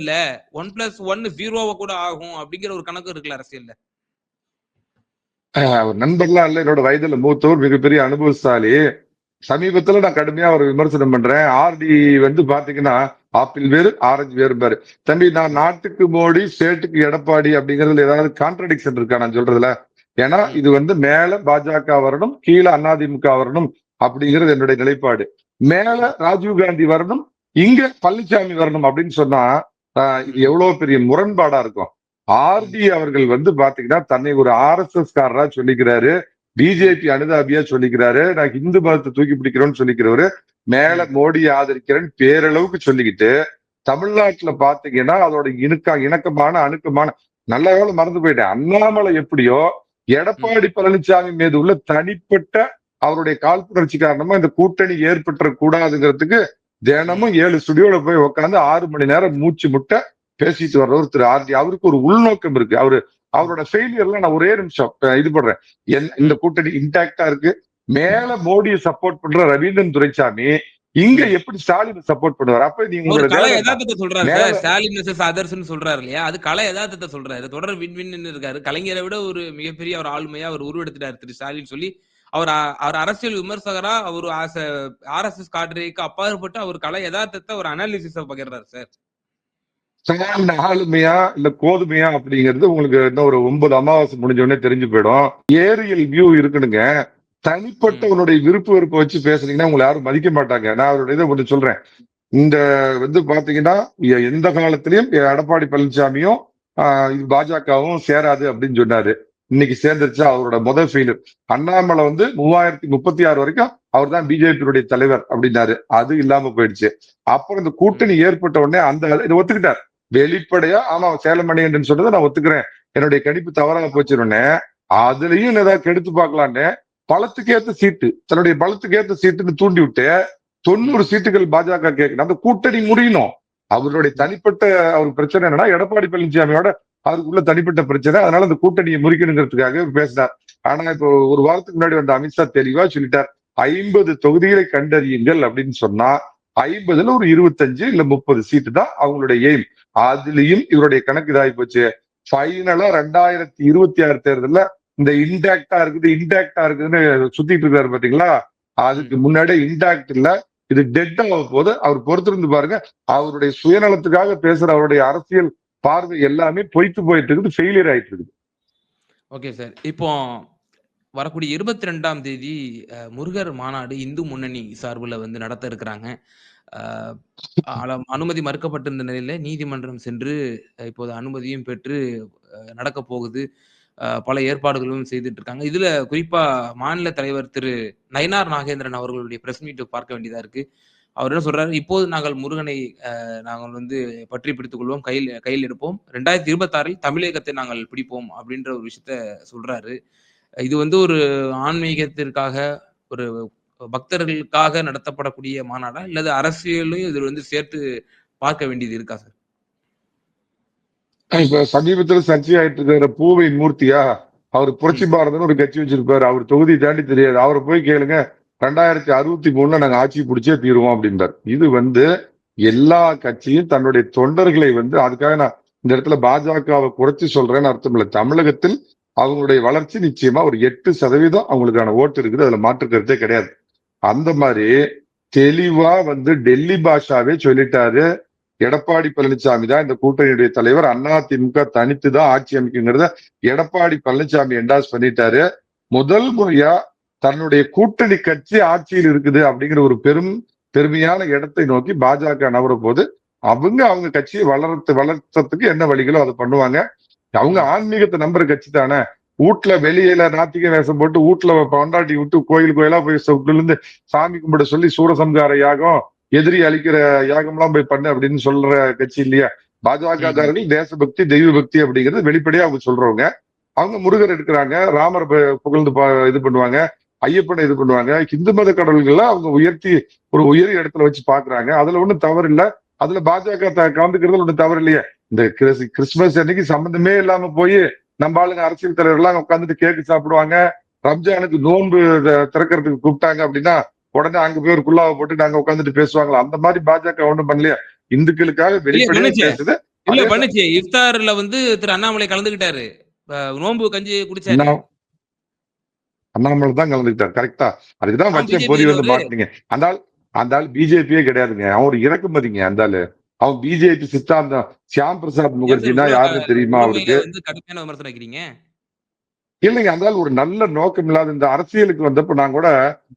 இல்ல. ஒன் பிளஸ் ஒன் ஜீரோவா கூட ஆகும் அப்படிங்கிற ஒரு கணக்கு இருக்குல்ல அரசியல்ல. நண்பர்லாம் இல்ல என்னோட வயதுல மூத்தவர் மிகப்பெரிய அனுபவசாலி. சமீபத்துல நான் கடுமையா ஒரு விமர்சனம் பண்றேன். ஆர்டி வந்து பாத்தீங்கன்னா ஆப்பிள் வேறு ஆரஞ்சு வேறு பாரு. தம்பி நான் நாட்டுக்கு மோடி ஸ்டேட்டுக்கு எடப்பாடி அப்படிங்கறதுல ஏதாவது கான்ட்ரடிக்ஷன் இருக்கா? நான் சொல்றதுல. ஏன்னா. இது வந்து மேல பாஜக வரணும் கீழே அதிமுக வரணும் அப்படிங்கிறது என்னுடைய நிலைப்பாடு. மேல ராஜீவ் காந்தி வரணும் இங்க பழனிசாமி வரணும் அப்படின்னு சொன்னா இது எவ்வளவு பெரிய முரண்பாடா இருக்கும். ஆர்டி அவர்கள் வந்து பாத்தீங்கன்னா தன்னை ஒரு ஆர் எஸ் எஸ் காரரா சொல்லிக்கிறாரு. பிஜேபி அனுதாபியா சொல்லிக்கிறாரு. நான் இந்து மதத்தை தூக்கி பிடிக்கிறோம்னு சொல்லிக்கிறவரு. மேல மோடியை ஆதரிக்கிறேன்னு பேரளவுக்கு சொல்லிக்கிட்டு தமிழ்நாட்டுல பாத்தீங்கன்னா அதோட இணுக்கா இணக்கமான அணுக்கமான நல்ல வேலை மறந்து போயிட்டேன். அண்ணாமலை எப்படியோ எடப்பாடி பழனிசாமி மீது உள்ள தனிப்பட்ட அவருடைய காழ்ப்புணர்ச்சி காரணமா இந்த கூட்டணி ஏற்பட்டுற கூடாதுங்கிறதுக்கு தினமும் ஏழு ஸ்டுடியோல போய் உட்காந்து ஆறு மணி நேரம் மூச்சு முட்டை பேசிட்டு வர்றவர் திரு ஆர்டி அவருக்கு ஒரு உள்நோக்கம் இருக்கு. அவரு அவரோட ஃபெயிலியர்ல நான் ஒரே நிமிஷம் இது பண்றேன். இந்த கூட்டணி இன்டாக்டா இருக்கு. மேல மோடியை சப்போர்ட் பண்ற ரவீந்திரன் துரைசாமி இங்க எப்படி ஸ்டாலின் சப்போர்ட் பண்ணுவார்? அப்ப நீங்க ஒரு கலை? யதார்த்தத்தை சொல்றாரு ஸ்டாலின் மிஸ்ஸஸ் அதர்ஸ்னு சொல்றாரு இல்லையா? அது கலை யதார்த்தத்தை சொல்றாரு. தொடர் வின் வின் இருக்காரு. கலைஞரை விட ஒரு மிகப்பெரிய ஒரு ஆளுமையா அவர் உருவெடுத்துட்டாரு திரு ஸ்டாலின் சொல்லி அவர் அவர் அரசியல் விமர்சகரா அவர் ஆர் எஸ் எஸ் காட்ரேக்கு அப்பாற்பட்டு அவர் கலை யதார்த்தத்தை ஒரு அனாலிசிஸ் பகிர்றாரு சார். ஸ்டாலின் ஆளுமையா இல்ல கோதுமையா அப்படிங்கிறது உங்களுக்கு இன்னும் ஒரு ஒன்பது அமாவாசை முடிஞ்ச உடனே தெரிஞ்சு போயிடும். Ariel view இருக்குனுங்க. தனிப்பட்டவனுடைய விருப்பு வெறுப்பை வச்சு பேசுனீங்கன்னா உங்களை யாரும் மதிக்க மாட்டாங்க. நான் அவருடைய இதை ஒன்று சொல்றேன். இந்த வந்து பாத்தீங்கன்னா எந்த காலத்திலயும் எடப்பாடி பழனிசாமியும் பாஜகவும் சேராது அப்படின்னு சொன்னாரு. இன்னைக்கு சேர்ந்துருச்சு அவரோட முதல் ஃபெயிலியர் அண்ணாமலை வந்து மூவாயிரத்தி முப்பத்தி ஆறு வரைக்கும் அவர் தான் பிஜேபியுடைய தலைவர் அப்படின்னாரு. அது இல்லாம போயிடுச்சு. அப்புறம் இந்த கூட்டணி ஏற்பட்ட உடனே அந்த இதை ஒத்துக்கிட்டார். வெளிப்படையா ஆமா சேலம் மணிகண்டன் சொன்னதை நான் ஒத்துக்கிறேன். என்னுடைய கணிப்பு தவறாக போச்சுன்னு அதுலயும் ஏதாவது கெடுத்து பார்க்கலான்னு பலத்துக்கு ஏத்த சீட்டு தன்னுடைய பலத்துக்கு ஏத்த சீட்டுன்னு தூண்டி விட்டு தொண்ணூறு சீட்டுகள் பாஜக கேட்கணும் அந்த கூட்டணி முடியணும். அவருடைய தனிப்பட்ட அவர் பிரச்சனை என்னன்னா எடப்பாடி பழனிசாமியோட அவருக்குள்ள தனிப்பட்ட பிரச்சனை. அதனால அந்த கூட்டணியை முறிக்கணுங்கிறதுக்காக பேசினார். ஆனா இப்போ ஒரு வாரத்துக்கு முன்னாடி வந்த அமித்ஷா தெளிவா சொல்லிட்டார். ஐம்பது தொகுதிகளை கண்டறியுங்கள் அப்படின்னு சொன்னா ஐம்பதுல ஒரு இருபத்தஞ்சு இல்ல முப்பது சீட்டு தான் அவங்களுடைய எய்ம் அதுலயும் இவருடைய கணக்கு இதாகி போச்சு. ஃபைனலா ரெண்டாயிரத்தி இருபத்தி ஆறு தேர்தல்ல இந்த இன்டாக்டா இருக்குது இன்டாக்டா இருக்குதுன்னு சுத்திட்டு இருக்காரு பாத்தீங்களா? அதுக்கு முன்னாடி இன்டாக்ட் இல்ல. இது டெட் ஆக போது அவர் பொறுத்திருந்து பாருங்க. அவருடைய சுயநலத்துக்காக பேசுற அவருடைய அரசியல் பார்வை எல்லாமே பொய்த்து போயிட்டு இருக்குது. ஃபெயிலியர் ஆயிட்டு இருக்குது. ஓகே சார் இப்போ வரக்கூடிய இருபத்தி ரெண்டாம் தேதி முருகர் மாநாடு இந்து முன்னணி சார்பில் வந்து நடத்த இருக்கிறாங்க. அனுமதி மறுக்கப்பட்டிருந்த நிலையில நீதிமன்றம் சென்று இப்போது அனுமதியும் பெற்று நடக்க போகுது. பல ஏற்பாடுகளும் செய்துட்டு இருக்காங்க. இதுல குறிப்பா மாநில தலைவர் திரு நயனார் நாகேந்திரன் அவர்களுடைய பிரஸ் மீட்டை பார்க்க வேண்டியதா இருக்கு. அவர் என்ன சொல்றாரு? இப்போது நாங்கள் முருகனை நாங்கள் வந்து பற்றி பிடித்துக் கொள்வோம். கையில் கையில் எடுப்போம். ரெண்டாயிரத்தி இருபத்தாறில் தமிழகத்தை நாங்கள் பிடிப்போம். அப்படின்ற ஒரு விஷயத்த சொல்றாரு. இது வந்து ஒரு ஆன்மீகத்திற்காக ஒரு பக்தர்களுக்காக நடத்தப்படக்கூடிய மாநாடா? இல்லது அரசியலையும் இது வந்து சேர்த்து பார்க்க வேண்டியது இருக்கா சார்? இப்ப சமீபத்துல சர்ச்சையாயிட்டு இருக்கிற பூவின் மூர்த்தியா? அவர் புரட்சி பாரதம்னு ஒரு கட்சி வச்சிருப்பாரு. அவர் தொகுதி தாண்டி தெரியாது. அவரை போய் கேளுங்க. ரெண்டாயிரத்தி அறுபத்தி மூணுல நாங்க ஆட்சி பிடிச்சே தீருவோம் அப்படின்றார். இது வந்து எல்லா கட்சியும் தன்னுடைய தொண்டர்களை வந்து அதுக்காக நான் இந்த இடத்துல பாஜகவை குறைச்சி சொல்றேன்னு அர்த்தம் இல்லை. தமிழகத்தில் அவங்களுடைய வளர்ச்சி நிச்சயமா ஒரு எட்டு சதவீதம் அவங்களுக்கான ஓட்டு இருக்குது அதுல மாற்று கருத்தே கிடையாது. அந்த மாதிரி தெளிவா வந்து டெல்லி பாஷாவே சொல்லிட்டாரு எடப்பாடி பழனிசாமி தான். இந்த கூட்டணியுடைய தலைவர் அண்ணா திமுக தனித்து தான் ஆட்சி அமைக்குங்கிறத எடப்பாடி பழனிசாமி என்டாஸ் பண்ணிட்டாரு. முதல் முறையா தன்னுடைய கூட்டணி கட்சி ஆட்சியில் இருக்குது அப்படிங்கிற ஒரு பெரும் பெருமையான இடத்தை நோக்கி பாஜக நவர போது அவங்க அவங்க கட்சியை வளர்த்து வளர்த்ததுக்கு என்ன வழிகளோ அதை பண்ணுவாங்க. அவங்க ஆன்மீகத்தை நம்புற கட்சி தானே? வீட்டுல வெளியில நாத்திக வேஷம் போட்டு வீட்டுல கொண்டாட்டி விட்டு கோயில் கோயிலா போய் இருந்து சாமி கும்பிட சொல்லி சூரசம்கார யாகம் எதிரி அழிக்கிற யாகம்லாம் போய் பண்ணு அப்படின்னு சொல்ற கட்சி இல்லையா? பாஜகக்காரர்கள் தேசபக்தி தெய்வ பக்தி அப்படிங்கிறது வெளிப்படையா அவங்க சொல்றவங்க. அவங்க முருகர் எடுக்கிறாங்க ராமர் புகழ்ந்து பா- இது பண்ணுவாங்க ஐயப்பனை இது பண்ணுவாங்க. இந்து மத கடவுள்களை அவங்க உயர்த்தி ஒரு உயரிய இடத்துல வச்சு பாக்குறாங்க அதுல ஒண்ணும் தவறு இல்ல அதுல பாஜக கலந்துக்கிறதுல ஒண்ணும் தவறு இல்லையே இந்த கிறிஸ்- கிறிஸ்துமஸ் அன்னைக்கு சம்பந்தமே இல்லாம போய் நம்ம ஆளுங்க அரசியல் தலைவர்லாம் உட்காந்துட்டு கேக்கு சாப்பிடுவாங்க. ரம்ஜானுக்கு நோன்பு திறக்கறதுக்கு கூப்பிட்டாங்க அப்படின்னா உடனே அங்க போய் ஒரு குல்லாவை போட்டு நாங்க உட்காந்துட்டு பேசுவாங்களா? அந்த மாதிரி பாஜக ஒண்ணும் பண்ணலையா? இந்துக்களுக்காக வெளிப்படையா. பேசுது. இல்ல பண்ணுச்சு இஃப்தார்ல வந்து திரு அண்ணாமலை கலந்துகிட்டாரு. நோன்பு கஞ்சி குடிச்சாரு. அண்ணா- அண்ணாமலை தான் கலந்துக்கிட்டார் கரெக்டா. அதுக்குதான் வச்சேன் பொறி வந்து மாட்டீங்க அந்த ஆள் அந்த ஆள் பிஜேபியே கிடையாதுங்க. அவன் ஒரு இறக்குமதிங்க அந்த ஆளு. அவன் பிஜேபி சித்தாந்தம் சியாம் பிரசாத் முகர்ஜினா யாருன்னு தெரியுமா அவருக்கு கடுமையான விமர்சனம் வைக்கிறீங்க இல்லைங்க அந்த ஒரு நல்ல நோக்கம் இல்லாத இந்த அரசியலுக்கு வந்தப்ப நான் கூட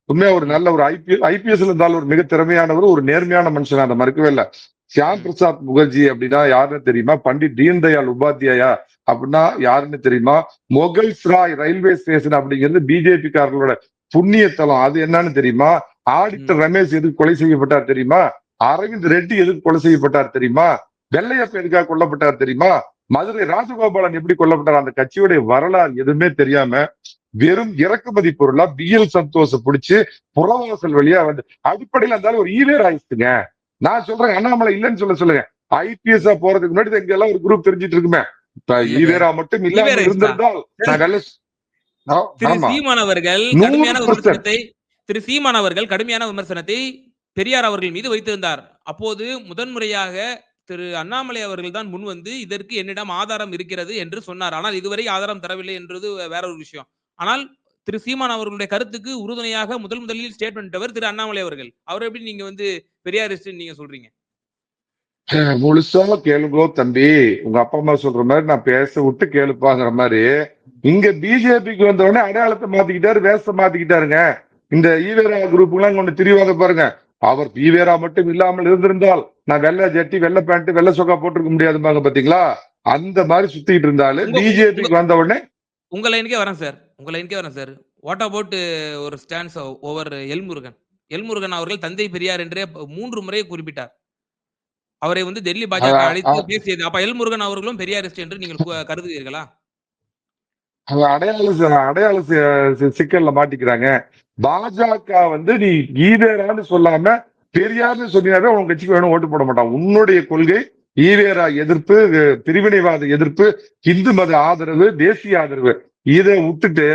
உண்மையா ஒரு நல்ல ஒரு ஐபி ஐபிஎஸ்ல இருந்தாலும் ஒரு மிக திறமையானவர் ஒரு நேர்மையான மனுஷன் அதை மறுக்கவே இல்ல. சியாம் பிரசாத் முகர்ஜி அப்படின்னா யாருன்னு தெரியுமா? பண்டிட் தீன் தயாள் உபாத்யாயா அப்படின்னா யாருன்னு தெரியுமா? மொகல்ஸ் ராய் ரயில்வே ஸ்டேஷன் அப்படிங்கிறது பிஜேபி காரர்களோட புண்ணிய தலம் அது என்னன்னு தெரியுமா? ஆடிட்டர் ரமேஷ் எதுக்கு கொலை செய்யப்பட்டார் தெரியுமா? அரவிந்த் ரெட்டி எதுக்கு கொலை செய்யப்பட்டார் தெரியுமா? வெள்ளையப்ப எதுக்காக கொல்லப்பட்டார் தெரியுமா? மதுரை ராஜகோபாலன் எப்படி கொல்லப்பட்டார்? அந்த கட்சியுடைய வரலாறு எதுவுமே தெரியாம வெறும் இறக்குமதி பொருளா பிஎல் சந்தோஷ பிடிச்சு புறவாசல் வழியா வந்து அடிப்படையில் இருந்தாலும் ஒரு ஈவேர் ஆயிடுச்சுங்க. நான் சொல்றேன் அண்ணாமலை இல்லைன்னு சொல்ல சொல்லுங்க. ஐபிஎஸ் போறதுக்கு முன்னாடி இங்க எல்லாம் ஒரு குரூப் தெரிஞ்சிட்டு இருக்குமே. ஈவேரா மட்டும் இல்லாம இருந்திருந்தால் திரு சீமான் அவர்கள் கடுமையான. விமர்சனத்தை திரு சீமான் அவர்கள் கடுமையான விமர்சனத்தை பெரியார் அவர்கள் மீது வைத்திருந்தார். அப்போது முதன்முறையாக திரு அண்ணாமலை அவர்கள் தான் முன் வந்து இதற்கு என்னிடம் ஆதாரம் இருக்கிறது என்று சொன்னார். ஆனால் இதுவரை ஆதாரம் தரவில்லை என்றது வேற ஒரு விஷயம். ஆனால் திரு சீமான் அவர்களுடைய கருத்துக்கு உறுதுணையாக முதல் முதலில் ஸ்டேட்மெண்ட் திரு அண்ணாமலை அவர்கள். அவர் எப்படி நீங்க வந்து பெரியாரிஸ்ட் நீங்க சொல்றீங்க? முழுசா கேளுங்கோ தம்பி. உங்க அப்பா அம்மா சொல்ற மாதிரி நான் பேச விட்டு கேளுப்பாங்கிற மாதிரி. இங்க பிஜேபிக்கு வந்த உடனே அடையாளத்தை மாத்திக்கிட்டாரு வேஷத்தை மாத்திக்கிட்டாருங்க. இந்த ஈவேரா குரூப் எல்லாம் கொண்டு திரிவாங்க பாருங்க. அவர் ஈவேரா மட்டும் இல்லாமல் இருந்திருந்தால் நான் வெள்ளை ஜட்டி வெள்ளை பேண்ட் வெள்ளை சொக்கா போட்டிருக்க முடியாதுப்பாங்க பாத்தீங்களா? அந்த மாதிரி சுத்திட்டு இருந்தாலும் பிஜேபிக்கு வந்த உடனே உங்க லைனுக்கே வரேன் சார் உங்க லைனுக்கே வரேன் சார் வாட் அபவுட் ஒரு ஸ்டாண்ட்ஸ் ஓவர் எல்முருகன். எல்முருகன் அவர்கள் தந்தை பெரியார் என்றே மூன்று முறை குறிப்பிட்டார். அவரை வந்து டெல்லி பாஜக அழைத்து பேசியது. அப்ப எல் முருகன் அவர்களும் பெரியாரிஸ்ட் என்று நீங்கள் கருதுகிறீர்களா? அடையாள அடையாள சிக்கல்ல மாட்டிக்கிறாங்க. பாஜக வந்து நீ ஈவேரான்னு சொல்லாம பெரியார்னு சொன்னாவே உங்க கட்சிக்கு வேணும் ஓட்டு போட மாட்டான். உன்னுடைய கொள்கை ஈவேரா எதிர்ப்பு பிரிவினைவாத எதிர்ப்பு இந்து மத ஆதரவு தேசிய ஆதரவு இதை விட்டுட்டு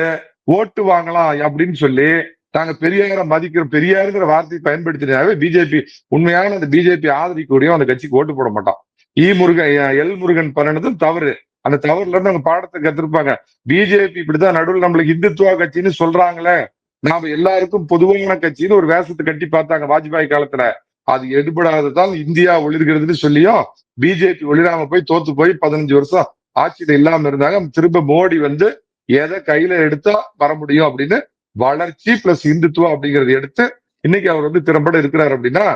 ஓட்டு வாங்கலாம் அப்படின்னு சொல்லி நாங்க பெரியார மதிக்கிறோம். பெரியாருங்கிற வார்த்தையை பயன்படுத்தினாவே பிஜேபி உண்மையான அந்த பிஜேபி ஆதரிக்கூடிய அந்த கட்சிக்கு ஓட்டு போட மாட்டான். இ முருகன் எல் முருகன் பண்ணனதும் தவறு. அந்த தவறுல இருந்து அவங்க பாடத்தை கத்திருப்பாங்க. பிஜேபி இப்படிதான் நடுவில் நம்மளுக்கு இந்துத்துவ கட்சின்னு சொல்றாங்களே நாம எல்லாருக்கும் பொதுவான கட்சின்னு ஒரு வேஷத்தை கட்டி பார்த்தாங்க வாஜ்பாய் காலத்துல. அது எடுபடாததால் இந்தியா ஒளிர்கிறதுன்னு சொல்லியும் பிஜேபி ஒளிராம போய் தோத்து போய் பதினஞ்சு வருஷம் ஆட்சியில இல்லாம இருந்தாங்க. திரும்ப மோடி வந்து எதை கையில எடுத்தா வர முடியும் அப்படின்னு வளர்ச்சி பிளஸ் இந்துத்துவம் அப்படிங்கறத எடுத்து இன்னைக்கு அவர் வந்து திறம்பட இருக்கிறார் அப்படின்னா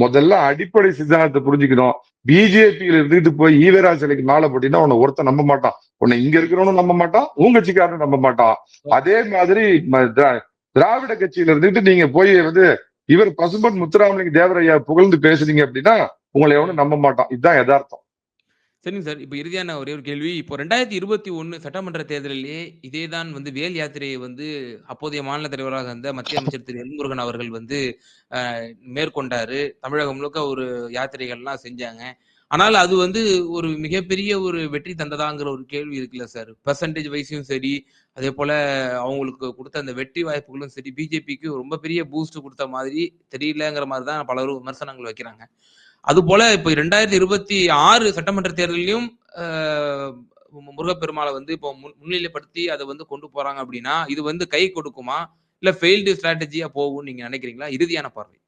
முதல்ல அடிப்படை சித்தாந்தத்தை புரிஞ்சுக்கணும். பிஜேபியில இருந்துட்டு போய் ஈவரா சிலைக்கு மேல போட்டீங்கன்னா உன்னை ஒருத்தன் நம்ப மாட்டான். உன்னை இங்க இருக்கிறவனும் நம்ப மாட்டான் உங்க கட்சிக்காரனும் நம்ப மாட்டான். அதே மாதிரி திராவிட கட்சியில இருந்துட்டு நீங்க போய் வந்து இவர் பசும்பன் முத்துராமலிங்க தேவரையா புகழ்ந்து பேசுறீங்க அப்படின்னா உங்களை எவனும் நம்ப மாட்டான். இதுதான் யதார்த்தம். சரிங்க சார். இப்போ இறுதியான ஒரே ஒரு கேள்வி. இப்போ ரெண்டாயிரத்தி இருபத்தி ஒன்று சட்டமன்ற தேர்தலிலே இதேதான் வந்து வேல் யாத்திரையை வந்து அப்போதைய மாநில தலைவராக இருந்த மத்திய அமைச்சர் திரு எல்முருகன் அவர்கள் வந்து மேற்கொண்டாரு. தமிழகம் முழுக்க ஒரு யாத்திரைகள்லாம் செஞ்சாங்க. ஆனால் அது வந்து ஒரு மிகப்பெரிய ஒரு வெற்றி தந்ததாங்கிற ஒரு கேள்வி இருக்குல்ல சார் பெர்சன்டேஜ் வைஸையும் சரி அதே போல அவங்களுக்கு கொடுத்த அந்த வெற்றி வாய்ப்புகளும் சரி பிஜேபிக்கு ரொம்ப பெரிய பூஸ்ட் கொடுத்த மாதிரி தெரியலங்கிற மாதிரி தான் பலரும் விமர்சனங்கள் வைக்கிறாங்க. அது போல இப்போ ரெண்டாயிரத்தி இருபத்தி ஆறு சட்டமன்ற தேர்தலையும் முருகப்பெருமாளை வந்து இப்போ முன்- முன்னிலைப்படுத்தி அதை வந்து கொண்டு போறாங்க அப்படின்னா இது வந்து கை கொடுக்குமா? இல்ல ஃபெயில்டு ஸ்ட்ராட்டஜியா போகும்னு நீங்க நினைக்கிறீங்களா? இறுதியான பார்வை.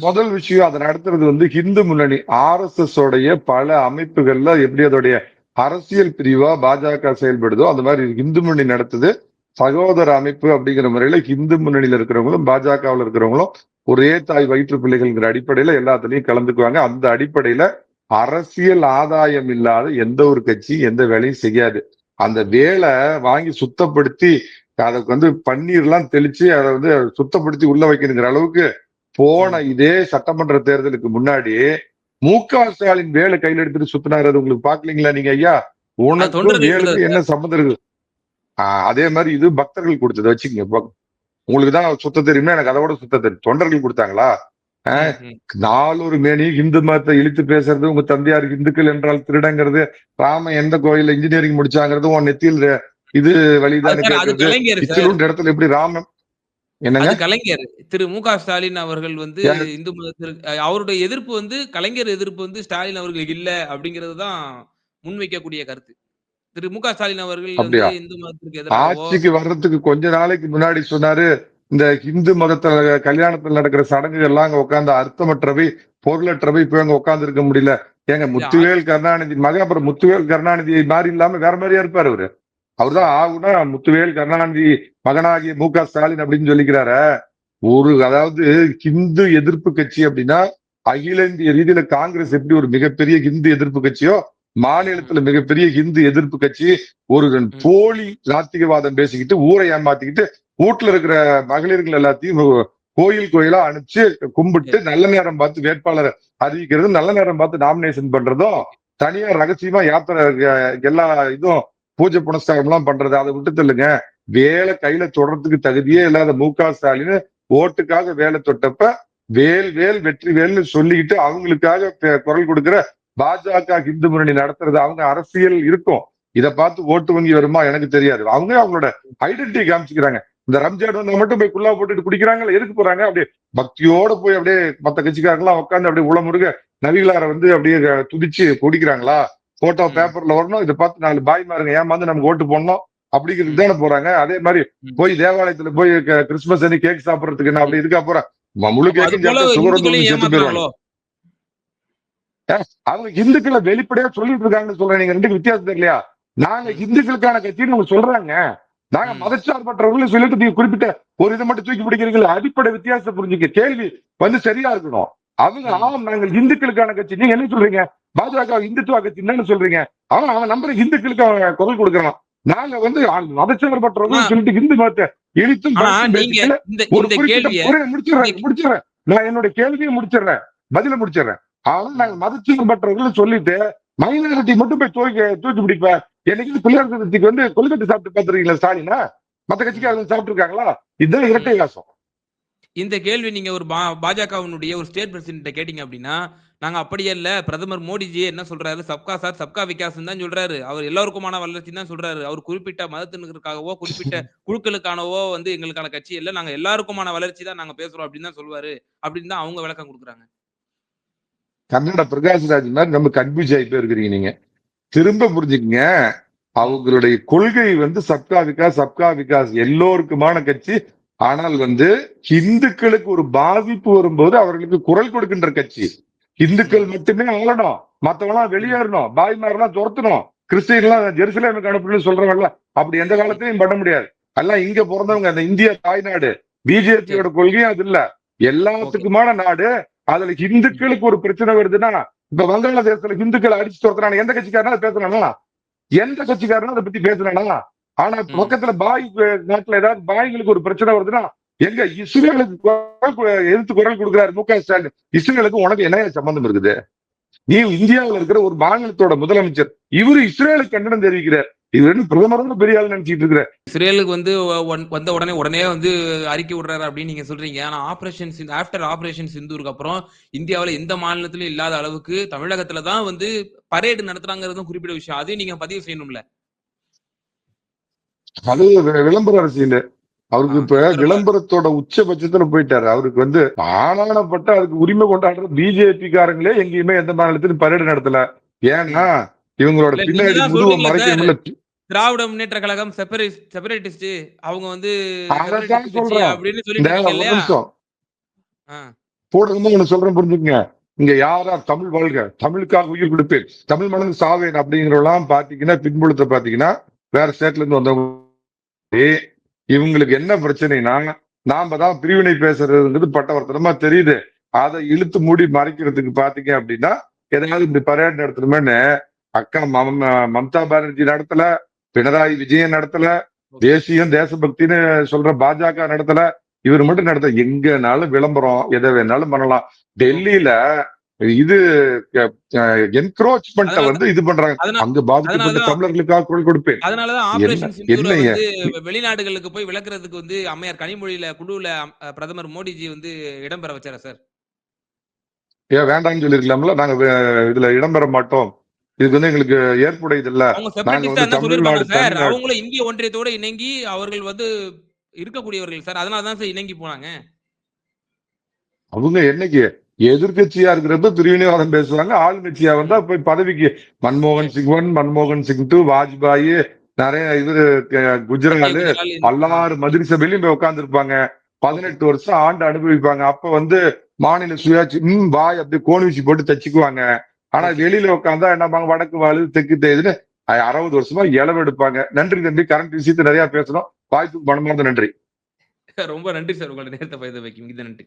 முதல் விஷயம் அதை நடத்துறது வந்து ஹிந்து முன்னணி ஆர் எஸ் எஸ் உடைய பல அமைப்புகள்ல எப்படி அதோடைய அரசியல் பிரிவா பாஜக செயல்படுதோ அந்த மாதிரி இந்து முன்னணி நடத்துது. சகோதர அமைப்பு அப்படிங்கிற முறையில இந்து முன்னணியில இருக்கிறவங்களும் பாஜகவில் இருக்கிறவங்களும் ஒரே தாய் வயிற்று பிள்ளைகள்ங்கிற அடிப்படையில எல்லாத்துலயும் கலந்துக்குவாங்க. அந்த அடிப்படையில அரசியல் ஆதாயம் இல்லாத எந்த ஒரு கட்சி எந்த வேலையும் செய்யாது. அந்த வேலை வாங்கி சுத்தப்படுத்தி அதுக்கு வந்து பன்னீர்லாம் தெளிச்சு அதை வந்து சுத்தப்படுத்தி உள்ள வைக்கணுங்கிற அளவுக்கு போன இதே சட்டமன்ற தேர்தலுக்கு முன்னாடி மு க ஸ்டாலின் வேலை கையில எடுத்துட்டு சுத்தினாரு. அது உங்களுக்கு பாக்கலீங்களா நீங்க ஐயா? வேலுக்கு கொடுத்தது என்ன சம்மந்தம் இருக்கு? அதே மாதிரி இது பக்தர்கள் கொடுத்தது. வச்சுக்கோங்க. உங்களுக்கு தான் சுத்த தெரியுமா? எனக்கு அதை விட சுத்த தெரியும். தொண்டர்கள் கொடுத்தாங்களா. நாலொரு மேனி இந்து மதத்தை இழுத்து பேசுறது உங்க தந்தையார் இந்துக்கள் என்றால் திருடங்கிறது. ராம எந்த கோயில்ல இன்ஜினியரிங் முடிச்சாங்கிறது உன் நெத்தியில் இது இத்திலூண்டு இடத்துல எப்படி ராமன் என்னங்க? கலைஞர். திரு மு க ஸ்டாலின் அவர்கள் வந்து? இந்து மதத்திற்கு அவருடைய எதிர்ப்பு வந்து கலைஞர் எதிர்ப்பு வந்து ஸ்டாலின் அவர்களுக்கு இல்ல அப்படிங்கிறது தான் முன்வைக்கக்கூடிய கருத்து. திரு மு க ஸ்டாலின் அவர்கள் அப்படியா? இந்து மதத்திற்கு ஆட்சிக்கு வர்றதுக்கு கொஞ்ச நாளைக்கு முன்னாடி சொன்னாரு இந்த இந்து மதத்துல கல்யாணத்துல நடக்கிற சடங்குகள் எல்லாம் அங்க உட்கார்ந்து அர்த்தமற்றவை பொருளற்றவை இப்ப அங்க உட்கார்ந்து இருக்க முடியல. ஏங்க முத்துவேல் கருணாநிதி மகன் அப்புறம் முத்துவேல் கருணாநிதி மாதிரி இல்லாம வேற மாதிரியா இருப்பாரு அவரு? அவர்தான் ஆகுனா முத்துவேல் கருணாநிதி மகனாகிய மு க ஸ்டாலின் அப்படின்னு சொல்லிக்கிறாரு. ஒரு அதாவது ஹிந்து எதிர்ப்பு கட்சி அப்படின்னா அகில இந்திய ரீதியில காங்கிரஸ் எப்படி ஒரு மிகப்பெரிய ஹிந்து எதிர்ப்பு கட்சியோ மாநிலத்துல மிகப்பெரிய ஹிந்து எதிர்ப்பு கட்சி ஒரு போலி நாத்திகவாதம் பேசிக்கிட்டு ஊரை ஏமாத்திக்கிட்டு வீட்டுல இருக்கிற மகளிர்கள் எல்லாத்தையும் கோயில் கோயிலா அனுப்பிச்சு கும்பிட்டு நல்ல நேரம் பார்த்து வேட்பாளரை அறிவிக்கிறது நல்ல நேரம் பார்த்து நாமினேஷன் பண்றதும் தனியா ரகசியமா யாத்திரை எல்லா இதுவும் பூஜை புனஸ்காரம் எல்லாம் பண்றது அதை விட்டு தள்ளுங்க வேலை கையில தொடர்றதுக்கு தகுதியே இல்லாத மு க ஸ்டாலின் ஓட்டுக்காக வேலை தொட்டப்ப வேல் வேல் வெற்றி வேல்னு சொல்லிக்கிட்டு அவங்களுக்காக குரல் கொடுக்கிற பாஜக இந்து முன்னணி நடத்துறது அவங்க அரசியல் இருக்கும். இதை பார்த்து ஓட்டு வங்கி வருமா எனக்கு தெரியாது. அவங்க அவங்களோட ஐடென்டிட்டி காமிச்சுக்கிறாங்க. இந்த ரம்ஜான் வந்தா மட்டும் போய் குல்லா போட்டுட்டு குடிக்கிறாங்களா? எதுக்கு போறாங்க? அப்படியே பக்தியோட போய் அப்படியே மத்த கட்சிக்காரங்களாம் உட்காந்து அப்படியே உளமுருக நவிகளார வந்து அப்படியே துதிச்சு குடிக்கிறாங்களா? போட்டோ. பேப்பர்ல வரணும். இதை பார்த்து நாலு பாய் மாருங்க ஏமாந்து நமக்கு ஓட்டு போடணும். அப்படிங்கிறது தானே போறாங்க. அதே மாதிரி. போய் தேவாலயத்துல போய் கிறிஸ்துமஸ் அன்னைக்கு கேக் சாப்பிடறதுக்கு என்ன அப்படி இதுக்கா போறேன். முழு கேக்கும் போல சாப்பிட்டா சுகர் வந்து இந்துக்களையும் செத்து போயிருவாங்க ஏமாத்துறாங்களோ? அவங்க இந்துக்களை வெளிப்படையா சொல்லிட்டு இருக்காங்கன்னு சொல்றேன். நீங்க ரெண்டுக்கு வித்தியாசம் தெரியலையா? நாங்க இந்துக்களுக்கான கட்சின்னு அவங்க சொல்றாங்க. நாங்க. மதச்சார்பற்றவர்கள் சொல்லிட்டு நீங்க குறிப்பிட்ட ஒரு இதை மட்டும் தூக்கி பிடிக்கிறீங்களா? அடிப்படை வித்தியாசத்தை புரிஞ்சுக்க. கேள்வி வந்து சரியா இருக்கணும். அவங்க. ஆம் நாங்கள் இந்துக்களுக்கான கட்சி. நீங்க என்ன சொல்றீங்க? பாஜக இந்துத்துவ கட்சி என்னன்னு சொல்றீங்க? அவன் அவன் நம்புற இந்துக்களுக்கு அவன் குரல் கொடுக்கறான் நாங்க வந்து மதச்சார்பற்றவர்கள். சொல்லிட்டு இந்து மதத்தை இழித்தும் ஒரு குறிப்பிட்ட ஒரு முடிச்சிடுறேன் முடிச்சிடுறேன். நான் என்னோட கேள்வியை முடிச்சிடுறேன் பதில முடிச்சிடுறேன். ஆனா நாங்க மதச்சார்பற்றவர்கள் சொல்லிட்டு மைனாரிட்டி மட்டும் போய் தூக்கி தூக்கி பிடிப்ப. என்னைக்கு பிள்ளையார் சதுர்த்திக்கு வந்து கொல்கட்டை சாப்பிட்டு பாத்துருக்கீங்களா ஸ்டாலினா? மத்த கட்சிக்காரங்க சாப்பிட்டு இருக்காங்களா இதுதான் இரட்டை விலாசம் இந்த கேள்வி நீங்க ஒரு பா பாஜகவினுடைய ஒரு ஸ்டேட் பிரசிடென்ட்ட கேட்டீங்க அப்படின்னா நாங்க அப்படியே இல்ல. பிரதமர் மோடிஜி என்ன சொல்றாரு? சப்கா சார் சப்கா விகாஸ் தான் சொல்றாரு. அவர் எல்லாருக்குமான வளர்ச்சி தான் சொல்றாரு. அவர் குறிப்பிட்ட மதத்தினருக்காகவோ குறிப்பிட்ட குழுக்களுக்கானவோ வந்து எங்களுக்கான கட்சி இல்ல. நாங்க எல்லாருக்குமான வளர்ச்சி தான் நாங்க பேசுறோம் அப்படின்னு தான் சொல்லுவாரு அப்படின்னு தான் அவங்க விளக்கம் கொடுக்குறாங்க. கன்னட பிரகாஷ்ராஜ் மாதிரி நம்ம கன்ஃபியூஸ் ஆகி போயிருக்கிறீங்க நீங்க. திரும்ப புரிஞ்சுக்கங்க. அவங்களுடைய கொள்கை வந்து சப்கா விகாஸ் சப்கா விகாஸ் எல்லோருக்குமான கட்சி ஆனால் வந்து இந்துக்களுக்கு ஒரு பாதிப்பு வரும்போது அவர்களுக்கு குரல் கொடுக்கின்ற கட்சி. இந்துக்கள் மட்டுமே ஆளணும் மத்தவங்களாம் வெளியேறணும். பாய்மாரெல்லாம் துரத்தணும். கிறிஸ்டின்லாம் ஜெருசலேமுக்கு அனுப்பணும்னு சொல்றவங்கல்ல அப்படி எந்த காலத்திலையும் பண்ண முடியாது. எல்லாம் இங்க பிறந்தவங்க அந்த இந்திய தாய்நாடு பிஜேபியோட கொள்கையும் அது இல்ல. எல்லாத்துக்குமான நாடு. அதுல இந்துக்களுக்கு ஒரு பிரச்சனை வருதுன்னா இப்ப வங்காளதேசத்துல இந்துக்களை அடிச்சு துரத்துறாங்க. எந்த கட்சிக்காரனா பேசுறானா எந்த கட்சிக்காரனும் அதை பத்தி பேசுறானா ஆனா. பக்கத்துல பாய் நாட்டுல ஏதாவது பாய்களுக்கு ஒரு பிரச்சனை வருதுன்னா எங்க இஸ்ரேலுக்கு எதிர்த்து குரல் கொடுக்கிறாரு மு க ஸ்டாலின். இஸ்ரேலுக்கு உனக்கு என்ன சம்பந்தம் இருக்குது? நீ இந்தியாவுல இருக்கிற ஒரு மாநிலத்தோட முதலமைச்சர் இவரு இஸ்ரேலுக்கு கண்டனம் தெரிவிக்கிறார். இது ரெண்டு பிரதமரோட பெரிய ஆள் நினைச்சிட்டு இருக்கிற இஸ்ரேலுக்கு வந்து வந்த உடனே உடனே வந்து அறிக்கை விடுறாரு அப்படின்னு நீங்க சொல்றீங்க. ஆனா ஆபரேஷன் ஆஃப்டர் ஆபரேஷன் சிந்தூருக்கு அப்புறம் இந்தியாவுல எந்த மாநிலத்திலும் இல்லாத அளவுக்கு தமிழகத்துல தான் வந்து பரேடு நடத்துறாங்கிறதும் குறிப்பிட்ட விஷயம். அதையும் நீங்க பதிவு செய்யணும்ல. அது விளம்பர அரசியல். அவருக்கு இப்ப. விளம்பரத்தோட உச்சபட்சத்துல போயிட்டாரு. அவருக்கு வந்து ஆனானப்பட்ட அதுக்கு உரிமை கொண்டாடுற பிஜேபி காரங்களே எங்கேயுமே எந்த மாநிலத்திலும் பரேடு நடத்தல. ஏன்னா இவங்களோட பின்னாடி முதுவை மறைக்க திராவிட முன்னேற்ற கழகம் செப்பரேட்டிஸ்ட் அவங்க வந்து. அப்படின்னு ஆ. போடுறது ஒண்ணு சொல்றேன் புரிஞ்சுக்கங்க. இங்க யாரா தமிழ் வாழ்க? தமிழுக்காக உயிர் கொடுப்பேன். தமிழ் மனது சாவேன் அப்படிங்கிறவெல்லாம் பாத்தீங்கன்னா பின்புலத்தை பாத்தீங்கன்னா வேற ஸ்டேட்ல இருந்து வந்தவங்க இவங்களுக்கு என்ன பிரச்சனைனா நாம தான் பிரிவினை பேசுறதுங்கிறது பட்டவர்த்தனமா தெரியுது. அதை இழுத்து மூடி மறைக்கிறதுக்கு பாத்தீங்க அப்படின்னா ஏதாவது இப்படி பரேட் நடத்தணுமேன்னு அக்கா மம மம்தா பானர்ஜி நடத்தல பினராயி விஜயன் நடத்தல தேசியம் தேசபக்தின்னு சொல்ற பாஜக நடத்தல இவர் மட்டும் நடத்த எங்கனாலும் விளம்பரம் எதை வேணாலும் பண்ணலாம். டெல்லியில இது என்க்ரோச்மெண்ட்ட அதனால- வந்து இது பண்றாங்க. அங்க பாதிக்கப்பட்ட அதனாலதான் தமிழர்களுக்காக குரல் கொடுப்பேன். அதனாலதான் ஆபரேஷன் வெளிநாடுகளுக்கு போய் விளக்குறதுக்கு வந்து அம்மையார் கனிமொழியில குழுவுல அஹ், பிரதமர் மோடிஜி வந்து இடம்பெற வச்சாரா சார்? ஏன் வேண்டாம்னு சொல்லிருக்கலாம்ல நாங்க இதுல இடம்பெற மாட்டோம். இதுக்கு வந்து எங்களுக்கு ஏற்புடையது இல்ல அவங்களும் இந்திய ஒன்றியத்தோட இணங்கி அவர்கள் வந்து இருக்கக்கூடியவர்கள் சார். அதனால தான் சார் இணங்கி போனாங்க. அவங்க என்னைக்கு எதிர்கட்சியா இருக்கிறப்ப பிரிவினைவாதம் பேசுவாங்க. ஆளுங்கட்சியா வந்தா போய் பதவிக்கு மன்மோகன் சிங் ஒன் மன்மோகன் சிங் டூ வாஜ்பாய் நிறைய இவரு குஜராத் குஜரால் எல்லாரும் மந்திரி சபையிலும் போய் உட்கார்ந்து இருப்பாங்க பதினெட்டு வருஷம் ஆண்டு அனுபவிப்பாங்க. அப்ப வந்து மாநில சுயாட்சி ம் வாய் அப்படி கோணி வச்சு போட்டு தச்சுக்குவாங்க. ஆனா வெளியில உட்காந்தா என்ன வடக்கு வாழு தெற்கு தேதுன்னு அறுபது வருஷமா இளவு எடுப்பாங்க. நன்றி தம்பி கரண்ட் விஷயத்தை நிறைய பேசணும். வாய்ப்புக்கு மனமார்ந்த நன்றி. ரொம்ப நன்றி சார். உங்களோட நேரத்தை பகிர்ந்து வைக்கும் இது நன்றி.